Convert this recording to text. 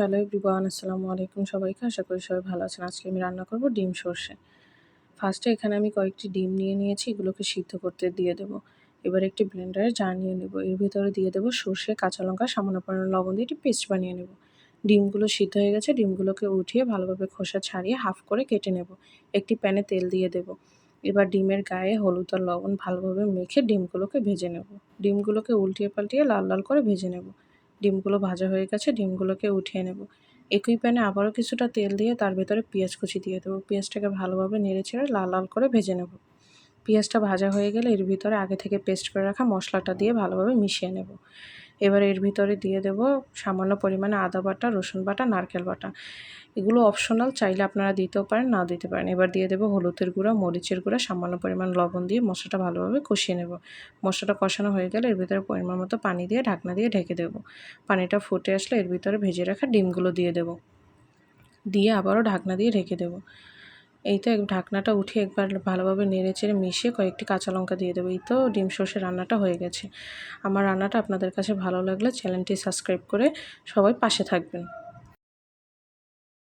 Hello everyone, আসসালামু আলাইকুম সবাইকে। আশা করি সবাই ভালো আছেন। আজকে আমি রান্না করব ডিম সর্ষে। ফার্স্টে এখানে আমি কয়েকটি ডিম নিয়ে নিয়েছি, এগুলোকে সিদ্ধ করতে দিয়ে দেবো। এবার একটি ব্লেন্ডারে চা নিয়ে নেব। এর ভিতরে দিয়ে দেবো সর্ষে, কাঁচা লঙ্কা, সামান্য পরিমাণ লবণ দিয়ে একটি পেস্ট বানিয়ে নেব। ডিমগুলো সিদ্ধ হয়ে গেছে, ডিমগুলোকে উঠিয়ে ভালোভাবে খোসা ছাড়িয়ে হাফ করে কেটে নেব। একটি প্যানে তেল দিয়ে দেবো। এবার ডিমের গায়ে হলুদ আর লবণ ভালোভাবে মেখে ডিমগুলোকে ভেজে নেব। ডিমগুলোকে উল্টিয়ে পাল্টিয়ে লাল লাল করে ভেজে নেব। ডিমগুলো ভাজা হয়ে গেছে, ডিমগুলোকে উঠিয়ে নেব। একই প্যানে আবারও কিছুটা তেল দিয়ে তার ভেতরে পেঁয়াজ কুচি দিয়ে দেবো। পেঁয়াজটাকে ভালোভাবে নেড়ে ছেড়ে লাল লাল করে ভেজে নেব। পেঁয়াজটা ভাজা হয়ে গেলে এর ভিতরে আগে থেকে পেস্ট করে রাখা মশলাটা দিয়ে ভালোভাবে মিশিয়ে নেব। এবার এর ভিতরে দিয়ে দেব সামান্য পরিমাণে আদা বাটা, রসুন বাটা, নারকেল বাটা। এগুলো অপশনাল চাইলে আপনারা দিতেও পারেন না দিতে পারেন। এবার দিয়ে দেবো হলুদের গুঁড়া, মরিচের গুঁড়া, সামান্য পরিমাণ লবণ দিয়ে মশলাটা ভালোভাবে কষিয়ে নেব। মশলাটা কষানো হয়ে গেলে এর ভিতরে পরিমাণ মতো পানি দিয়ে, ঢাকনা দিয়ে ঢেকে দেবো। পানিটা ফুটে আসলে এর ভিতরে ভেজে রাখা ডিমগুলো দিয়ে দেবো। দিয়ে আবারও ঢাকনা দিয়ে ঢেকে দেবো। এই তো ঢাকনাটা উঠে একবার ভালোভাবে নেড়ে চেড়ে মিশিয়ে কয়েকটি কাঁচা লঙ্কা দিয়ে দেবো। এই তো ডিম সর্ষে রান্নাটা হয়ে গেছে। আমার রান্নাটা আপনাদের কাছে ভালো লাগলে চ্যানেলটি সাবস্ক্রাইব করে সবাই পাশে থাকবেন।